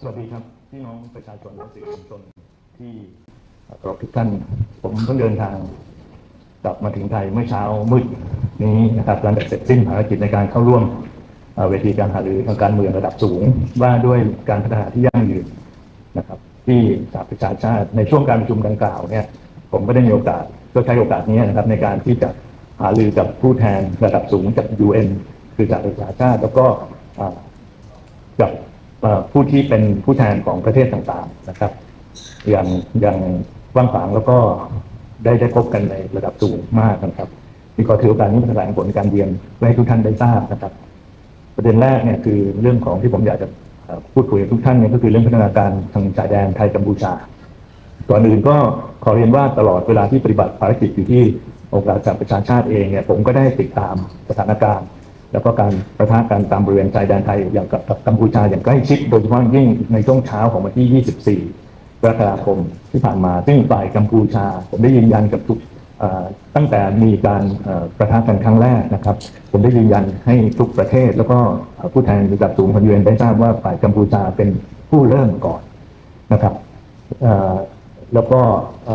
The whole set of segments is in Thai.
สวัสดีครับพี่น้องประชาชนและสื่อมวลชนที่เคารพทุกท่านผมเพิ่งเดินทางกลับมาถึงไทยเมื่อเช้ามืดนี้นะครับหลังจากเสร็จสิ้นภารกิจในการเข้าร่วมเวทีการหารือทางการเมืองระดับสูง ว่าด้วยการพัฒนาที่ยั่งยืนนะครับ ที่สหประชาชาติในช่วงการประชุมดังกล่าวเนี่ย ผมก็ได้มีโอกาสก็ใช้โอกาสนี้นะครับ ในการที่จะหารือกับผู้แทนระดับสูงจาก UN คือจากประชาชาติแล้วก็กับ ผู้ที่เป็นผู้แทนของประเทศต่างๆนะครับ อย่างอย่างว้างขวางแล้วก็ได้ได้พบกันในระดับสูงมากนะครับที่ขอถือโอกาสนี้มาแถลงผลการเรียนเพื่อให้ทุกท่านได้ทราบนะครับ ประเด็นแรกเนี่ยคือเรื่องของที่ผมอยากจะพูดคุยกับทุกท่านเนี่ยก็คือเรื่องพัฒนาการทางชายแดนไทยกัมพูชาก่อนอื่นก็ขอเรียนว่าตลอดเวลาที่ปฏิบัติภารกิจอยู่ที่องค์การสหประชาชาติเองเนี่ยผมก็ได้ติดตามสถานการณ์ แล้วก็การประทะกันตามบริเวณชายแดนไทยอย่างกับกัมพูชาอย่างใกล้ชิดโดยเฉพาะยิ่งในช่วงเช้าของวันที่ 24 กรกฎาคมที่ผ่านมา ซึ่งฝ่ายกัมพูชา ผมได้ยืนยันกับทุกตั้งแต่มีการประทะกันครั้งแรกนะครับ ผมได้ยืนยันให้ทุกประเทศ แล้วก็ผู้แทนระดับสูงของยูเอ็นได้ทราบว่าฝ่ายกัมพูชาเป็นผู้เริ่มก่อนนะครับแล้วก็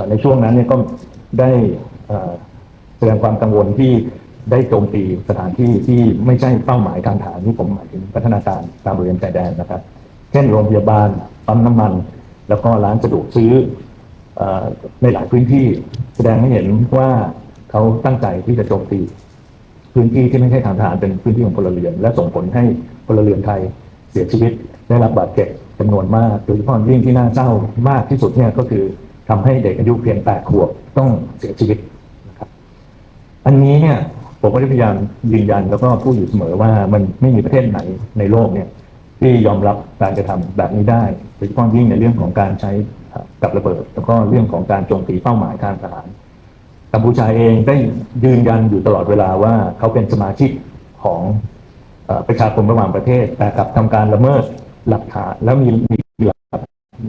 ในช่วงนั้นเนี่ยก็ได้แสดงความกังวลที่ ได้โจมตีสถานที่ที่ไม่ใช่เป้าหมายการฐานที่ผมหมายถึงพัฒนาการตามบริเวณชายแดนนะครับ เช่นโรงพยาบาลปั๊มน้ำมัน แล้วก็ร้านสะดวกซื้ออในหลายพื้นที่แสดงให้เห็นว่าเขาตั้งใจที่จะโจมตี พื้นที่ที่ไม่ใช่ทางทหารเป็นพื้นที่ของพลเรือน และส่งผลให้พลเรือนไทยเสียชีวิตได้รับบาดเจ็บจำนวนมากโดยเฉพาะยิ่งที่น่าเศร้ามากที่สุดเนี่ยก็คือทำให้เด็กอายุเพียงแปดขวบต้องเสียชีวิตนะครับ อันนี้เนี่ย ผมก็ได้พยายามยืนยันแล้วก็พูดอยู่เสมอว่ามันไม่มีประเทศไหนในโลกเนี่ยที่ยอมรับการกระทำแบบนี้ได้โดยเฉพาะยิ่งในเรื่องของการใช้กับระเบิด แล้วก็เรื่องของการโจมตีเป้าหมายทางทหารกัมพูชาเองได้ยืนยันอยู่ตลอดเวลาว่าเขาเป็นสมาชิกของอประชาคมระหว่างประเทศ แต่กลับทำการละเมิดหลักฐานแล้วมีมีมีหลัก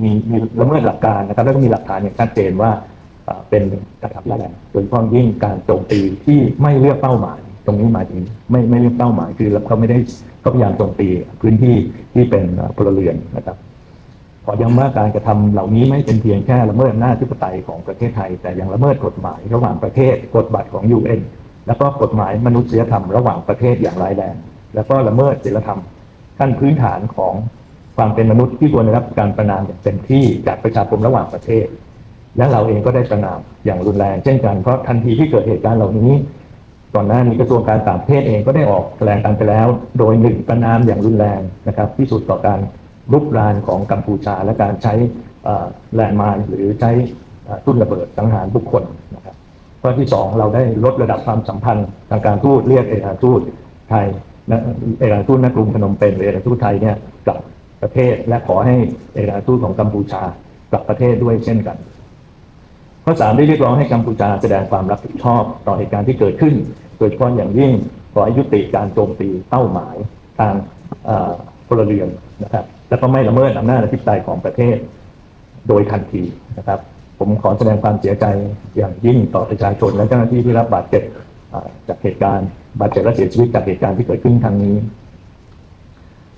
มีมีละเมิดหลักการนะครับ แล้วก็มีหลักฐานอย่างชัดเจนว่า เป็นการทำร้ายแรงโดยเฉพาะยิ่งการโจมตีที่ไม่เลือกเป้าหมาย ตรงนี้หมายถึงไม่ไม่เลือกเป้าหมายคือเขาไม่ได้เขาพยายามโจมตีพื้นที่ที่เป็นพลเรือนนะครับขอย้ำว่าการกระทำเหล่านี้ไม่เป็นเพียงแค่ละเมิดอำนาจธิปไตยของประเทศไทย แต่ยังละเมิดกฎหมายระหว่างประเทศกฎบัตรของ UN แล้วก็กฎหมายมนุษยธรรมระหว่างประเทศอย่างร้ายแรงแล้วก็ละเมิดศีลธรรมขั้นพื้นฐานของความเป็นมนุษย์ที่ควรได้รับการประนามอย่างเต็มที่จากประชาคมระหว่างประเทศ และเราเองก็ได้ประนามอย่างรุนแรงเช่นกันเพราะทันทีที่เกิดเหตุการณ์เหล่านี้ก่อนหน้านี้กระทรวงการต่างประเทศเองก็ได้ออกแถลงการไปแล้ว โดยหนึ่งประนามอย่างรุนแรงนะครับที่สุดต่อการลุกรานของกัมพูชา และการใช้แลนด์มายหรือใช้ทุ่นระเบิดสังหารบุคคลนะครับข้อที่สองเราได้ลดระดับความสัมพันธ์ทางการทูตเรียกเอกอัครทูตไทยเอกอัครทูตณกรุงพนมเปญหรือเอกอัครทูตไทยเนี่ยกลับประเทศและขอให้เอกอัครทูตของกัมพูชากลับประเทศด้วยเช่นกัน ข้อสามได้เรียกร้องให้กัมพูชาแสดงความรับผิดชอบต่อเหตุการณ์ที่เกิดขึ้น โดยเฉพาะอย่างยิ่งขอให้ยุติการโจมตีเป้าหมายทางพลเรือนนะครับแล้วก็ไม่ละเมิดอำนาจอธิปไตยของประเทศโดยทันทีนะครับ ผมขอแสดงความเสียใจอย่างยิ่งต่อประชาชนและเจ้าหน้าที่ที่รับบาดเจ็บจากเหตุการณ์บาดเจ็บและเสียชีวิตจากเหตุการณ์ที่เกิดขึ้นครั้งนี้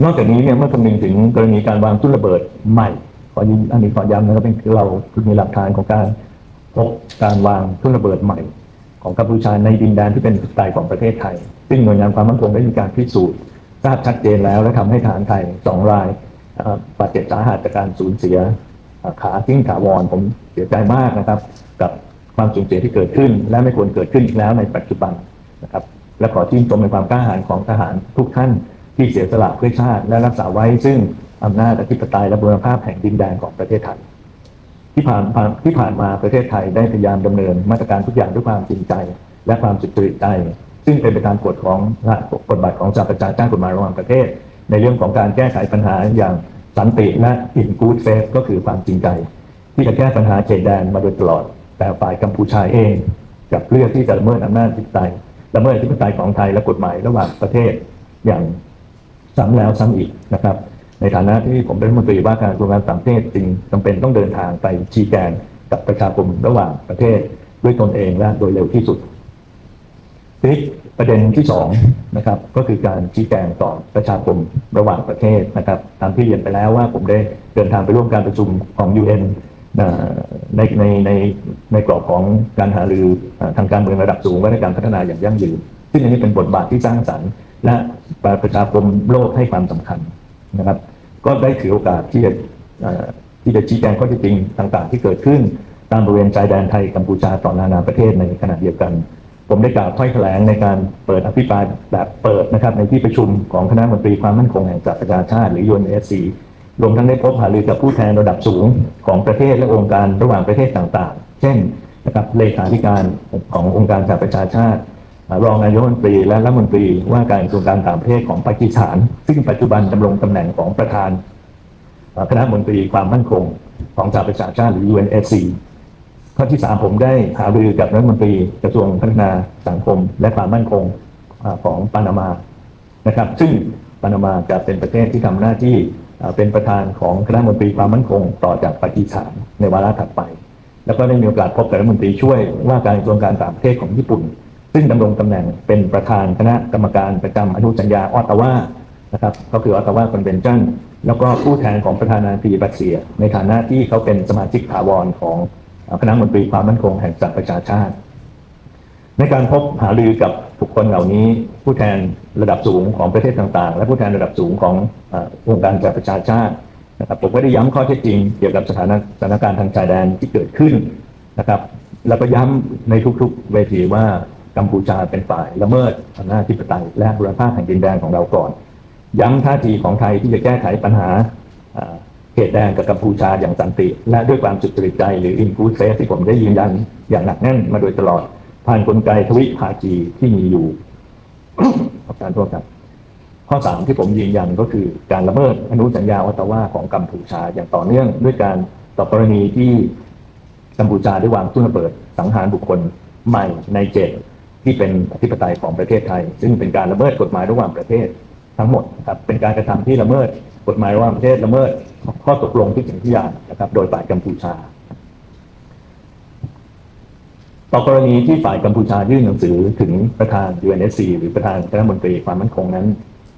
นอกจากนี้เนี่ยเมื่อคำนึงถึงกรณีการวางทุ่นระเบิดใหม่ขอยืนอันนี้ขอย้ำนะครับเป็นเราคือมีหลักฐานของการ พบการวางทุ่นระเบิดใหม่ ของกัมพูชาในดินแดนที่เป็นไตของประเทศไทย ซึ่งหน่วยงานความมั่นคงได้มีการพิสูจน์ทราบชัดเจนแล้วและทำให้ทหารไทยสองรายบาดเจ็บสาหัสจากการสูญเสียขาทิ้งถาวรผมเสียใจมากนะครับ กับความสูญเสียที่เกิดขึ้น และไม่ควรเกิดขึ้นอีกแล้วในปัจจุบันนะครับ และขอชื่นชมในความกล้าหาญของทหารทุกท่านที่เสียสละเพื่อชาติ และรักษาไว้ซึ่งอำนาจอธิปไตยและบูรณภาพแห่งดินแดนของประเทศไทย ที่ผ่านผ่าที่ผ่านมาประเทศไทยได้พยายามดำเนินมาตรการทุกอย่างด้วยความจริงใจ และความสุจริตใจ ซึ่งเป็นไปตามกฎของกฎบัตรของสหประชาชาติกฎหมายระหว่างประเทศ ในเรื่องของการแก้ไขปัญหาอย่างสันติและอินกูดเฟสก็คือความจริงใจ ที่จะแก้ปัญหาเขตแดนมาโดยตลอด แต่ฝ่ายกัมพูชาเองกับเลือกที่จะละเมิดอำนาจอธิปไตยละเมิดอธิปไตยของไทยและกฎหมายระหว่างประเทศอย่างซ้ำแล้วซ้ำอีกนะครับ ในฐานะที่ผมเป็นรัฐมนตรีว่าการกระทรวงการต่างประเทศจึงจำเป็นต้องเดินทางไปชี้แจงกับประชาคมระหว่างประเทศด้วยตนเองและโดยเร็วที่สุดทีนี้ประเด็นที่สองนะครับ ก็คือการชี้แจงต่อประชาคมระหว่างประเทศนะครับ ตามที่เรียนไปแล้วว่าผมได้เดินทางไปร่วมการประชุมของ UN เอ่อในในในในกรอบของการหารือทางการเมืองระดับสูงและในการพัฒนาอย่างยั่งยืน ซึ่งอันนี้เป็นบทบาทที่สร้างสรรค์ และประชาคมโลกให้ความสำคัญนะครับ ก็ได้ถือโอกาสที่จะที่จะชี้แจงข้อเท็จจริงต่างๆ ที่เกิดขึ้นตามบริเวณชายแดนไทยกัมพูชาต่อนานาประเทศในขณะเดียวกัน ผมได้กล่าวถ้อยแถลงในการเปิดอภิปรายแบบเปิดนะครับในที่ประชุมของคณะมนตรีความมั่นคงแห่งสหประชาชาติหรือ UNSC รวมทั้งได้พบหารือกับผู้แทนระดับสูงของประเทศและองค์การระหว่างประเทศต่างๆ เช่นนะครับเลขาธิการขององค์การสหประชาชาติ รองนายกรัฐมนตรีและรัฐมนตรีว่าการกระทรวงการต่างประเทศของปากีสถาน ซึ่งปัจจุบันดำรงตำแหน่งของประธานคณะมนตรีความมั่นคงของสหประชาชาติหรือ UNSC ข้อที่สามผมได้หารือกับรัฐมนตรีกระทรวงพัฒนาสังคม และความมั่นคงของปานามานะครับ ซึ่งปานามาจะเป็นประเทศที่ทำหน้าที่เป็นประธานของคณะมนตรีความมั่นคง ต่อจากปากีสถานในวาระถัดไป แล้วก็ได้มีโอกาสพบกับรัฐมนตรีช่วยว่าการกระทรวงการต่างประเทศของญี่ปุ่น ซึ่งดำรงตำแหน่งเป็นประธานคณะกรรมการประจำอนุสัญญาออตตาวานะครับก็คือออตตาวาคอนเวนชั่นแล้วก็ผู้แทนของประธานาธิบดีรัสเซีย ในฐานะที่เขาเป็นสมาชิกถาวรของคณะมนตรีความมั่นคงแห่งสหประชาชาติ ในการพบหารือกับบุคคลเหล่านี้ ผู้แทนระดับสูงของประเทศต่างๆ และผู้แทนระดับสูงขององค์การสหประชาชาตินะครับผมก็ได้ย้ำข้อเท็จจริงเกี่ยวกับสถานสถานการณ์ทางชายแดนที่เกิดขึ้นนะครับ แล้วก็ย้ำในทุกๆเวทีว่า กัมพูชาเป็นฝ่ายละเมิดอำนาจธิปไตยและบุรภาพแห่งดินแดนของเราก่อน ย้ำท่าทีของไทยที่จะแก้ไขปัญหาเขตแดนกับกัมพูชาอย่างสันติ และด้วยความสุจริตใจหรือ in good faith ที่ผมได้ยืนยันอย่างหนักแน่นมาโดยตลอด ผ่านกลไกทวิภาคีที่มีอยู่ขอบการโทษครับ ข้อสามที่ผมยืนยันก็คือการละเมิดอนุสัญญาออตตาวาของกัมพูชาอย่างต่อเนื่อง ด้วยการต่อกรณีที่กัมพูชาได้วางทุ่นระเบิดสังหารบุคคลใหม่ในเจด ที่เป็นอธิปไตยของประเทศไทย ซึ่งเป็นการละเมิดกฎหมายระหว่างประเทศทั้งหมดนะครับเป็นการกระทำที่ละเมิดกฎหมายระหว่างประเทศละเมิดข้อตกลงที่สิ่งที่อย่างนะครับ โดยฝ่ายกัมพูชา ต่อกรณีที่ฝ่ายกัมพูชายื่นหนังสือถึงประธาน UNSC หรือประธานคณะมนตรีความมั่นคงนั้น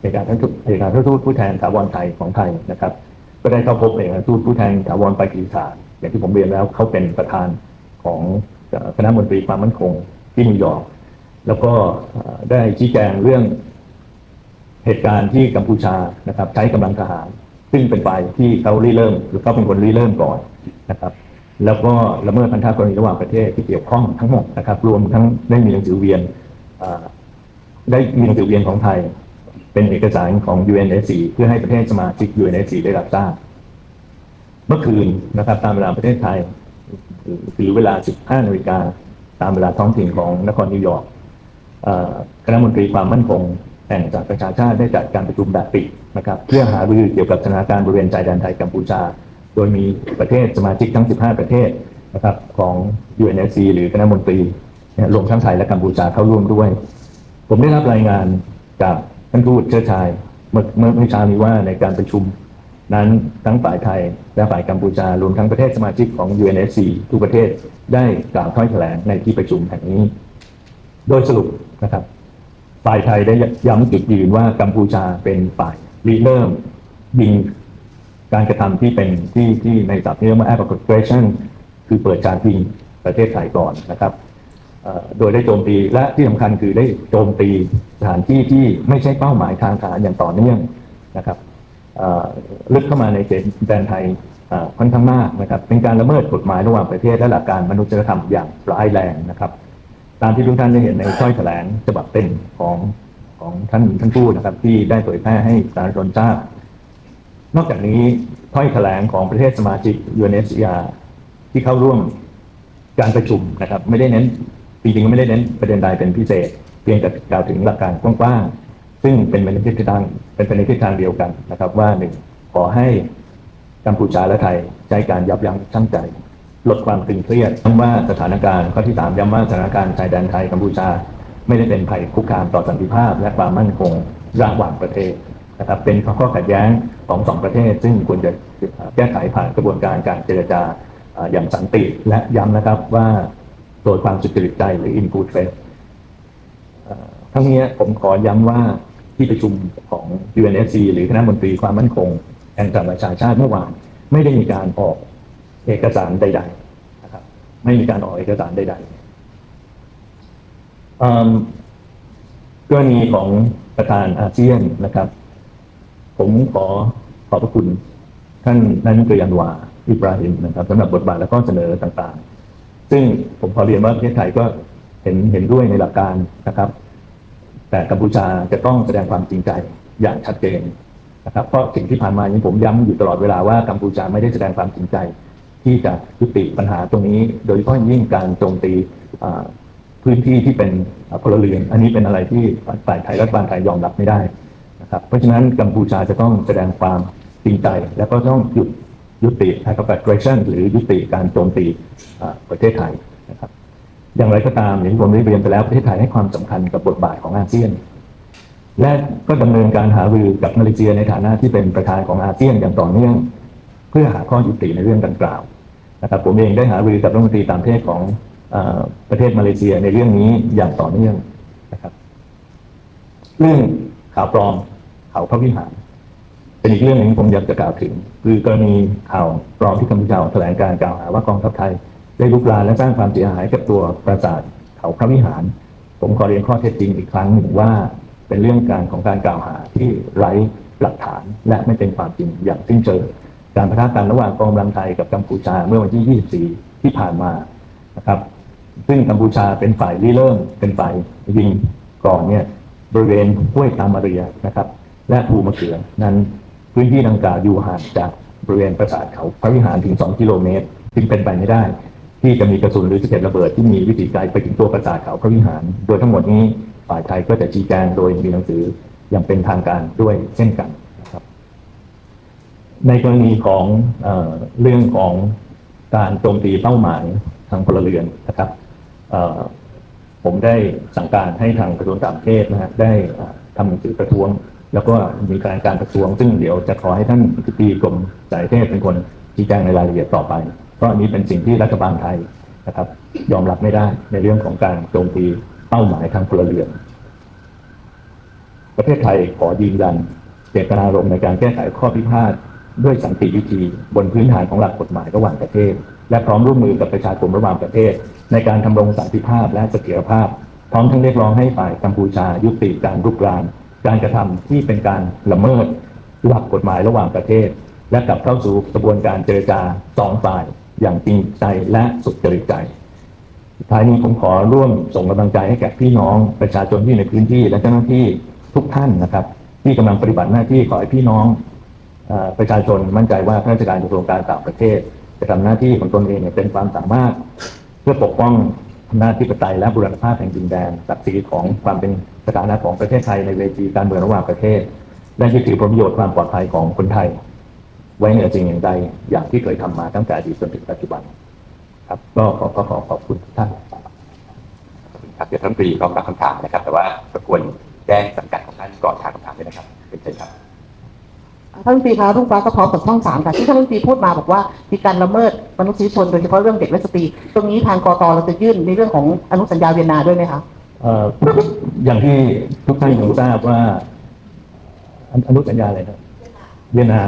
ในการท่านทูตในการท่านทูตผู้แทนถาวรไทยของไทยนะครับ ก็ได้เข้าพบเอกอัครทูตผู้แทนถาวรปากีสานอย่างที่ผมเรียนแล้วเขาเป็นประธานของคณะมนตรีความมั่นคงที่นิวยอร์ก แล้วก็ได้ชี้แจงเรื่องเหตุการณ์ที่กัมพูชานะครับใช้กำลังทหาร ซึ่งเป็นฝ่ายที่เขาริเริ่ม หรือเขาเป็นคนริเริ่มก่อนนะครับ แล้วก็ละเมิดพันธะกรณีระหว่างประเทศที่เกี่ยวข้องทั้งหมดนะครับ รวมทั้งได้มีหนังสือเวียนได้มีหนังสือเวียนของไทย เป็นเอกสารของ UNSC เพื่อให้ประเทศสมาชิก UNSC ได้รับทราบเมื่อคืนนะครับตามเวลาประเทศไทยหรือเวลา 15นาฬิกาตามเวลาท้องถิ่นของนครนิวยอร์ก คณะมนตรีความมั่นคงแห่งสหประชาชาติได้จัดการประชุมแบบปิดนะครับเพื่อหารือเกี่ยวกับสถานการณ์บริเวณชายแดนไทยกัมพูชา โดยมีประเทศสมาชิกทั้ง 15 ประเทศนะครับของ UNSC หรือคณะมนตรีรวมทั้งไทยและกัมพูชาเข้าร่วมด้วย ผมได้รับรายงานจากท่านทูตเชื้อชายเมื่อเมื่อเช้านี้ว่าในการประชุมนั้นทั้งฝ่ายไทยและฝ่ายกัมพูชารวมทั้งประเทศสมาชิกของ UNSC ทุกประเทศได้กล่าวถ้อยแถลงในที่ประชุมแห่งนี้ โดยสรุปนะครับ ฝ่ายไทยได้ย้ำจุดยืนว่ากัมพูชาเป็นฝ่ายริเริ่มยิงการกระทำที่เป็นที่ที่ในศัพท์ที่เรียกว่า act of aggression คือเปิดการยิงประเทศไทยก่อนนะครับโดยได้โจมตีและที่สำคัญคือได้โจมตีสถานที่ที่ไม่ใช่เป้าหมายทางทหารอย่างต่อเนื่องนะครับลึกเข้ามาในเขตแดนไทยค่อนข้างมากนะครับ เป็นการละเมิดกฎหมายระหว่างประเทศและหลักการมนุษยธรรมอย่างร้ายแรงนะครับ ตามที่ทุกท่านได้เห็นในถ้อยแถลงฉบับเต็มของของท่านท่านทูตนะครับ ที่ได้เผยแพร่ให้สาธารณชนทราบ นอกจากนี้ถ้อยแถลงของประเทศสมาชิก UNHCR ที่เข้าร่วมการประชุมนะครับ ไม่ได้เน้นจริงๆไม่ได้เน้นประเด็นใดเป็นพิเศษ เพียงแต่กล่าวถึงหลักการกว้างๆซึ่งเป็นไปในทิศทางเป็นไปในทิศทางเดียวกันนะครับ ว่าหนึ่งขอให้กัมพูชาและไทยใช้การยับยั้งชั่งใจ ลดความตึงเครียดย้ำว่าสถานการณ์ข้อที่สามย้ำว่าสถานการณ์ชายแดนไทยกัมพูชา ไม่ได้เป็นภัยคุกคามต่อสันติภาพ และความมั่นคงระหว่างประเทศนะครับเป็นข้อขัดแย้งของสองประเทศ ซึ่งควรจะแก้ไขผ่านกระบวนการการเจรจาอย่างสันติ และย้ำนะครับว่าโดยความสุจริตใจหรือ in good faith เอ่อทั้งนี้ผมขอย้ำว่าที่ประชุมของ UNSC หรือคณะมนตรีความมั่นคงแห่งสหประชาชาติเมื่อวานไม่ได้มีการออก เอกสารใดๆนะครับไม่มีการออกเอกสารใดๆกรณีของประธานอาเซียนนะครับ ผมขอขอบพระคุณท่านนายมนตรีอันวาอิบราฮิมนะครับสำหรับบทบาทและข้อเสนอต่างๆ ซึ่งผมขอเรียนว่าประเทศไทยก็เห็นเห็นด้วยในหลักการนะครับ แต่กัมพูชาจะต้องแสดงความจริงใจอย่างชัดเจนนะครับเพราะสิ่งที่ผ่านมานี้ผมย้ำอยู่ตลอดเวลาว่ากัมพูชาไม่ได้แสดงความจริงใจ ที่จะยุติปัญหาตรงนี้ โดยเฉพาะยิ่งการโจมตีพื้นที่ที่เป็นพลเรือน อันนี้เป็นอะไรที่ฝ่ายไทยรัฐบาลไทยยอมรับไม่ได้นะครับเพราะฉะนั้นกัมพูชาจะต้องแสดงความจริงใจ แล้วก็ต้องหยุดยุติ aggression หรือยุติการโจมตีประเทศไทยนะครับอย่างไรก็ตามอย่างที่ผมได้เรียนไปแล้วประเทศไทยให้ความสำคัญกับบทบาทของอาเซียน และก็ดำเนินการหารือกับมาเลเซียในฐานะที่เป็นประธานของอาเซียนอย่างต่อเนื่อง เพื่อหาข้อยุติในเรื่องดังกล่าว นะครับผมเองได้หารือกับรัฐมนตรีต่างประเทศของอประเทศมาเลเซียในเรื่องนี้อย่างต่อเนื่องนะครับ เรื่องข่าวปลอมข่าวพระวิหารเป็นอีกเรื่องหนึ่งผมอยากจะกล่าวถึง คือกรณีข่าวปลอมที่กัมพูชาแถลงการกล่าวหาว่ากองทัพไทย ได้ลุกลามและสร้างความเสียหายกับตัวปราสาทเขาพระวิหาร ผมขอเรียนข้อเท็จจริงอีกครั้งหนึ่งว่า เป็นเรื่องการของการกล่าวหาที่ไร้หลักฐานและไม่เป็นความจริงอย่างสิ้นเชิง การประทะกันระหว่างกองกำลังไทยกับกัมพูชาเมื่อวันที่ 24 ที่ผ่านมานะครับ ซึ่งกัมพูชาเป็นฝ่ายริเริ่มเป็นฝ่ายยิงก่อนเนี่ยบริเวณห้วยตามาเรียนะครับ และภูมะเขือนั้นพื้นที่ดังกล่าวอยู่ห่างจากบริเวณปราสาทเขาพระวิหารถึง 2 กิโลเมตรจึงเป็นไปไม่ได้ ที่จะมีกระสุนหรือสะเก็ดระเบิดที่มีวิถีไกลไปถึงตัวปราสาทเขาพระวิหาร โดยทั้งหมดนี้ฝ่ายไทยก็จะชี้แจงโดยมีหนังสืออย่างเป็นทางการด้วยเช่นกัน ในกรณีของเอเรื่องของการโจมตีเป้าหมายทางพลเรือนนะครับผมได้สั่งการให้ทางกระทรวงต่างประเทศนะฮะได้ทำหนังสือประท้วง แล้วก็มีการการประท้วง ซึ่งเดี๋ยวจะขอให้ท่านอธิบดีกรมสายเทศเป็นคนชี้แจงในรายละเอียดต่อไป เพราะอันนี้เป็นสิ่งที่รัฐบาลไทยนะครับ ยอมรับไม่ได้ในเรื่องของการโจมตีเป้าหมายทางพลเรือน ประเทศไทยขอยืนยันเจตนารมณ์ในการแก้ไขข้อพิพาท ด้วยสันติวิธีบนพื้นฐานของหลักกฎหมายระหว่างประเทศ และพร้อมร่วมมือกับประชาชนระหว่างประเทศ ในการทำรงสันติภาพและเสถียรภาพ พร้อมทั้งเรียกร้องให้ฝ่ายกัมพูชายุติการรุกราน การกระทำที่เป็นการละเมิดหลักกฎหมายระหว่างประเทศ และกลับเข้าสู่กระบวนการเจรจาสองฝ่าย อย่างจริงใจและสุจริตใจท้ายนี้ผมขอร่วมส่งกำลังใจให้แก่พี่น้องประชาชนที่อยู่ในพื้นที่และเจ้าหน้าที่ทุกท่านนะครับ ที่กำลังปฏิบัติหน้าที่ขอให้พี่น้อง ประชาชนมั่นใจว่าข้าราชการกระทรวงการต่างประเทศ จะทำหน้าที่ของตนเองเนี่ยเป็นความสามารถ เพื่อปกป้องอำนาที่ปไตยและบุรณภาพแห่งดินแดนศักดิ์ศรีของความเป็นสถานะของประเทศไทยในเวทีการเมืองระหว่างประเทศ และยึดถือประโยชน์ความปลอดภัยของคนไทย ไว้เหนือสิ่งอย่างใดอย่างที่เคยทำมาตั้งแต่อดีตจนถึงปัจจุบัน ครับ ก็ขอขอขอขอบคุณท่านครับเดี๋ยวท่านตรีพร้อมรับคำถามนะครับ แต่ว่ารบกวนแจ้งสังกัดของท่านก่อนถามคำถามด้วยนะครับเป็นเชิญครับ ท่านรัฐมนตรีคะรุ่งฟ้าก็พร้อมกับช่องสามค่ะที่ท่านรัฐมนตรีพูดมาบอกว่ามีการละเมิดมนุษยชนโดยเฉพาะเรื่องเด็กและสตรีตรงนี้ทางกตเราจะยื่นในเรื่องของอนุสัญญาเวียนนาด้วยไหมคะออย่างที่ทุกท่านคงทราบว่าอนุสัญญาอะไรนะเวียนนา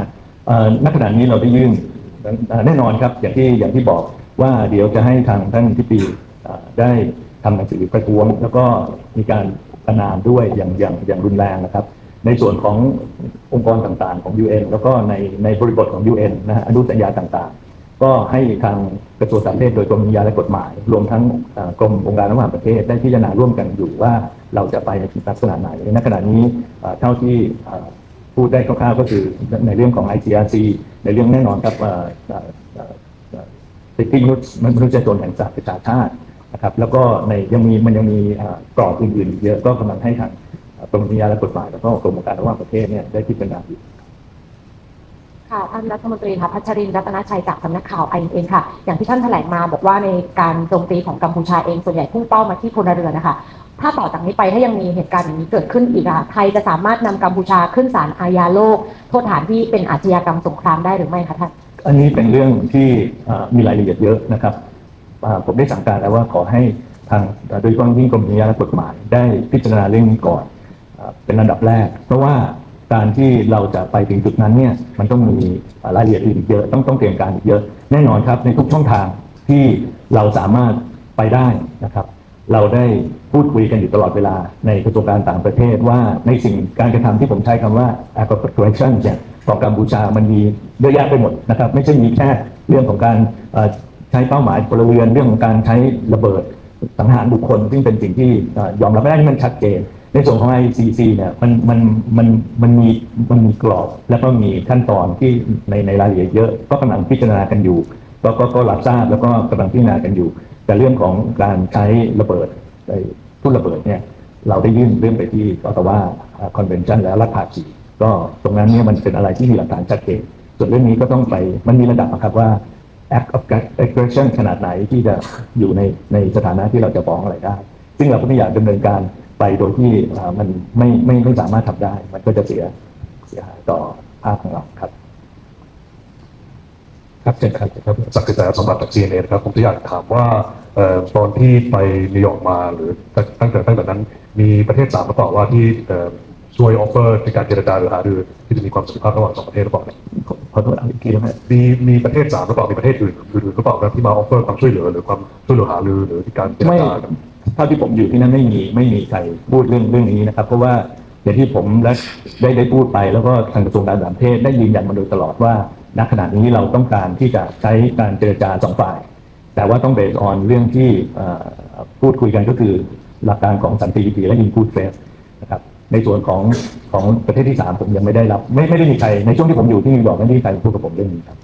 ณขณะนี้เราได้ยื่นแน่นอนครับ อย่างที่อย่างที่บอกว่าเดี๋ยวจะให้ทางท่านทิบดีได้ทำหนังสือประท้วง แล้วก็มีการประนามด้วยอย่างอย่างอย่างรุนแรงนะครับ ในส่วนขององค์กรต่างๆของ UN แล้วก็ในในบริบทของ UN นะฮะอนุสัญญาต่างๆ ก็ให้ทางกระทรวงต่างประเทศโดยกรมวิทยาและกฎหมาย รวมทั้งกรมองค์การระหว่างประเทศได้พิจารณาร่วมกันอยู่ว่าเราจะไปในลักษณะไหนในขณะนี้เท่าที่พูดได้คร่าวๆก็คือในเรื่องของ ICRC ในเรื่องแน่นอนครับสิทธิมนุษย์มนุษยชนแห่งสหประชาชาตินะครับแล้วก็ในยังมีมันยังมีกรอบอื่นๆอีกเยอะก็กำลังให้ทาง กรมวิทยาและกฎหมายแล้วก็กรมองค์การระหว่างประเทศเนี่ยได้พิจารณาอยู่ค่ะท่านรัฐมนตรีค่ะพัชรินทร์รัตนชัยจากสำนักข่าวไอเอ็นค่ะ อย่างที่ท่านแถลงมาบอกว่าในการโจมตีของกัมพูชาเองส่วนใหญ่พุ่งเป้ามาที่พลเรือนนะคะ ถ้าต่อจากนี้ไปถ้ายังมีเหตุการณ์อย่างนี้เกิดขึ้นอีกอะไทยจะสามารถนำกัมพูชาขึ้นศาลอาญาโลก โทษฐานที่เป็นอาชญากรรมสงครามได้หรือไม่คะท่านอันนี้เป็นเรื่องที่เอ่อมีรายละเอียดเยอะนะครับอ่าผมได้สั่งการแล้วว่าขอให้ทางโดยเฉพาะยิ่งกรมวิทยาและกฎหมายได้พิจารณาเรื่องนี้ก่อนอ่า เป็นระดับแรก เพราะว่าการที่เราจะไปถึงจุดนั้นเนี่ยมันต้องมีรายละเอียดอื่นอีกเยอะต้องต้องเตรียมการอีกเยอะ แน่นอนครับในทุกช่องทางที่เราสามารถไปได้นะครับ เราได้พูดคุยกันอยู่ตลอดเวลาในกระทรวงการต่างประเทศว่าในสิ่งการกระทำที่ผมใช้คำว่า aggregation เนี่ยของกัมพูชามันมีเยอะแยะไปหมดนะครับ ไม่ใช่มีแค่เรื่องของการใช้เป้าหมายพลเรือนเรื่องของการใช้ระเบิดสังหารบุคคล ซึ่งเป็นสิ่งที่ยอมรับไม่ได้ที่มันชัดเจน ส่วนของ ICC เนี่ยมันมันมันมันมีมันมีกรอบ แล้วก็มีขั้นตอนที่ในในรายละเอียดเยอะก็กำลังพิจารณากันอยู่ก็ก็ก็รับทราบแล้วก็กำลังพิจารณากันอยู่ แต่เรื่องของการใช้ระเบิดไอ้ทุ่นระเบิดเนี่ยเราได้ยื่นเรื่องไปที่ออตตาวาคอนเวนชั่นแล้วรัฐภาคีก็ตรงนั้นเนี่ยมันเป็นอะไรที่มีหลักฐานชัดเจนส่วนเรื่องนี้ก็ต้องไปมันมีระดับนะครับว่า act of aggression ขนาดไหนที่จะอยู่ในในสถานะที่เราจะฟ้องอะไรได้ ซึ่งเราก็ไม่อยากดำเนินการ ไปโดยที่อ่ามันไม่ไม่ไม่สามารถทำได้ มันก็จะเสียเสียหายต่อภาพของเราครับ ครับเช่นครับครับสักดิ์แต่สมบัติจาก CNN ครับผมจะอยากถามว่าเอ่อตอนที่ไปนิวยอร์กมาหรือตั้งแต่ตั้งแต่นั้น มีประเทศสามหรือเปล่าว่าที่เอ่อช่วยออฟเฟอร์ในการเจรจาหรือหารือที่จะมีความสัมพันธ์ระหว่างสองประเทศหรือเปล่าเนี่ยขอขอโทษอีกทีได้ไหมมีมีประเทศสามหรือเปล่ามีประเทศอื่นอื่นๆหรือเปล่าครับที่มาออฟเฟอร์ความช่วยเหลือหรือความช่วยเหลือหารือหรือที่การเจรไม่จากันเท่าที่ผมอยู่ที่นั่นไม่มีไม่มีใครพูดเรื่องเรื่องนี้นะครับ เพราะว่าอย่างที่ผมและได้ได้พูดไปแล้วก็ทางกระทรวงการต่างประเทศได้ยืนยันมาโดยตลอดว่าณขณะนี้เราต้องการที่จะใช้การเจรจาสองฝ่าย แต่ว่าต้องเบสออนเรื่องที่พูดคุยกันก็คือหลักการของสันติวิธีและอินพูดเฟสนะครับในส่วนของของประเทศที่สามผมยังไม่ได้รับ ไม่ไม่ได้มีใครในช่วงที่ผมอยู่ที่นิวยอร์กไม่ได้มีใครพูดกับผมเรื่องนี้ครับ